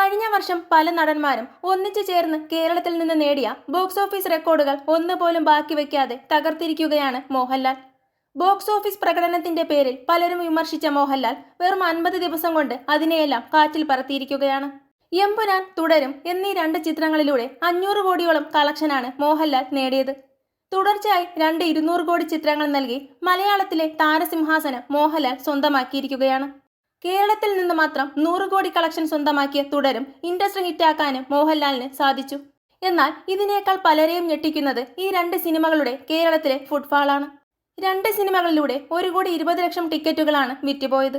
കഴിഞ്ഞ വർഷം പല നടന്മാരും ഒന്നിച്ചു ചേർന്ന് കേരളത്തിൽ നിന്ന് നേടിയ ബോക്സ് ഓഫീസ് റെക്കോർഡുകൾ ഒന്നുപോലും ബാക്കി വെക്കാതെ തകർത്തിരിക്കുകയാണ് മോഹൻലാൽ. ബോക്സ് ഓഫീസ് പ്രകടനത്തിന്റെ പേരിൽ പലരും വിമർശിച്ച മോഹൻലാൽ വെറും അൻപത് ദിവസം കൊണ്ട് അതിനെയെല്ലാം കാറ്റിൽ പറത്തിയിരിക്കുകയാണ്. എമ്പുരാൻ തുടരും എന്നീ രണ്ട് ചിത്രങ്ങളിലൂടെ അഞ്ഞൂറ് കോടിയോളം കളക്ഷനാണ് മോഹൻലാൽ നേടിയത്. തുടർച്ചയായി രണ്ട് ഇരുന്നൂറ് കോടി ചിത്രങ്ങൾ നൽകി മലയാളത്തിലെ താരസിംഹാസനം മോഹൻലാൽ സ്വന്തമാക്കിയിരിക്കുകയാണ്. കേരളത്തിൽ നിന്ന് മാത്രം നൂറ് കോടി കളക്ഷൻ സ്വന്തമാക്കിയ തുടരും ഇൻഡസ്ട്രി ഹിറ്റാക്കാനും മോഹൻലാലിന് സാധിച്ചു. എന്നാൽ ഇതിനേക്കാൾ പലരെയും ഞെട്ടിക്കുന്നത് ഈ രണ്ട് സിനിമകളുടെ കേരളത്തിലെ ഫുട്ഫാളാണ് രണ്ട് സിനിമകളിലൂടെ ഒരു കോടി ഇരുപത് ലക്ഷം ടിക്കറ്റുകളാണ് വിറ്റുപോയത്.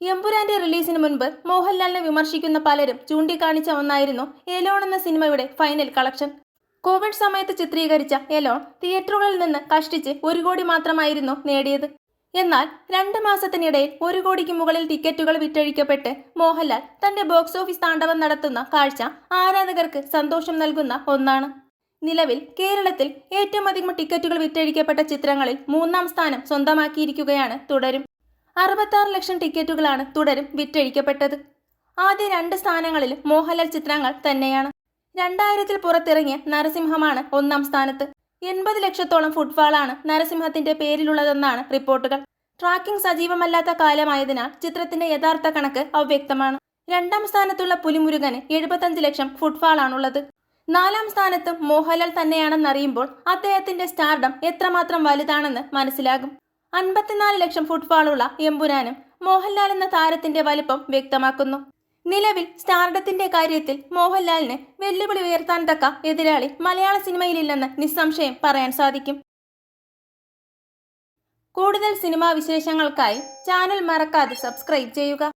എമ്പുരാന്റെ റിലീസിന് മുൻപ് മോഹൻലാലിനെ വിമർശിക്കുന്ന പലരും ചൂണ്ടിക്കാണിച്ച ഒന്നായിരുന്നു എലോൺ എന്ന സിനിമയുടെ ഫൈനൽ കളക്ഷൻ കോവിഡ് സമയത്ത് ചിത്രീകരിച്ച എലോൺ തിയേറ്ററുകളിൽ നിന്ന് കഷ്ടിച്ച് ഒരു കോടി മാത്രമായിരുന്നു നേടിയത്. എന്നാൽ രണ്ട് മാസത്തിനിടയിൽ ഒരു കോടിക്ക് മുകളിൽ ടിക്കറ്റുകൾ വിറ്റഴിക്കപ്പെട്ട് മോഹൻലാൽ തന്റെ ബോക്സ് ഓഫീസ് താണ്ഡവം നടത്തുന്ന കാഴ്ച ആരാധകർക്ക് സന്തോഷം നൽകുന്ന ഒന്നാണ്. നിലവിൽ കേരളത്തിൽ ഏറ്റവും അധികം ടിക്കറ്റുകൾ വിറ്റഴിക്കപ്പെട്ട ചിത്രങ്ങളിൽ മൂന്നാം സ്ഥാനം സ്വന്തമാക്കിയിരിക്കുകയാണ് തുടരും. അറുപത്താറ് ലക്ഷം ടിക്കറ്റുകളാണ് തുടരും വിറ്റഴിക്കപ്പെട്ടത്. ആദ്യ രണ്ട് സ്ഥാനങ്ങളിൽ മോഹൻലാൽ ചിത്രങ്ങൾ തന്നെയാണ്. രണ്ടായിരത്തിൽ പുറത്തിറങ്ങിയ നരസിംഹമാണ് ഒന്നാം സ്ഥാനത്ത്. എൺപത് ലക്ഷത്തോളം ഫുട്ഫാളാണ് നരസിംഹത്തിന്റെ പേരിലുള്ളതെന്നാണ് റിപ്പോർട്ടുകൾ. ട്രാക്കിംഗ് സജീവമല്ലാത്ത കാലമായതിനാൽ ചിത്രത്തിന്റെ യഥാർത്ഥ കണക്ക് അവ്യക്തമാണ്. രണ്ടാം സ്ഥാനത്തുള്ള പുലിമുരുകന് എഴുപത്തഞ്ച് ലക്ഷം ഫുട്ഫാളാണുള്ളത് നാലാം സ്ഥാനത്ത് മോഹൻലാൽ തന്നെയാണെന്നറിയുമ്പോൾ അദ്ദേഹത്തിന്റെ സ്റ്റാർഡം എത്രമാത്രം വലുതാണെന്ന് മനസ്സിലാകും. അൻപത്തിനാല് ലക്ഷം ഫുട്ഫാളുള്ള എമ്പുരാനും മോഹൻലാൽ എന്ന താരത്തിന്റെ വലിപ്പം വ്യക്തമാക്കുന്നു. നിലവിൽ സ്റ്റാർഡത്തിന്റെ കാര്യത്തിൽ മോഹൻലാലിന് വെല്ലുവിളി ഉയർത്താൻ തക്ക എതിരാളി മലയാള സിനിമയിലില്ലെന്ന് നിസ്സംശയം പറയാൻ സാധിക്കും. കൂടുതൽ സിനിമാ വിശേഷങ്ങൾക്കായി ചാനൽ മറക്കാതെ സബ്സ്ക്രൈബ് ചെയ്യുക.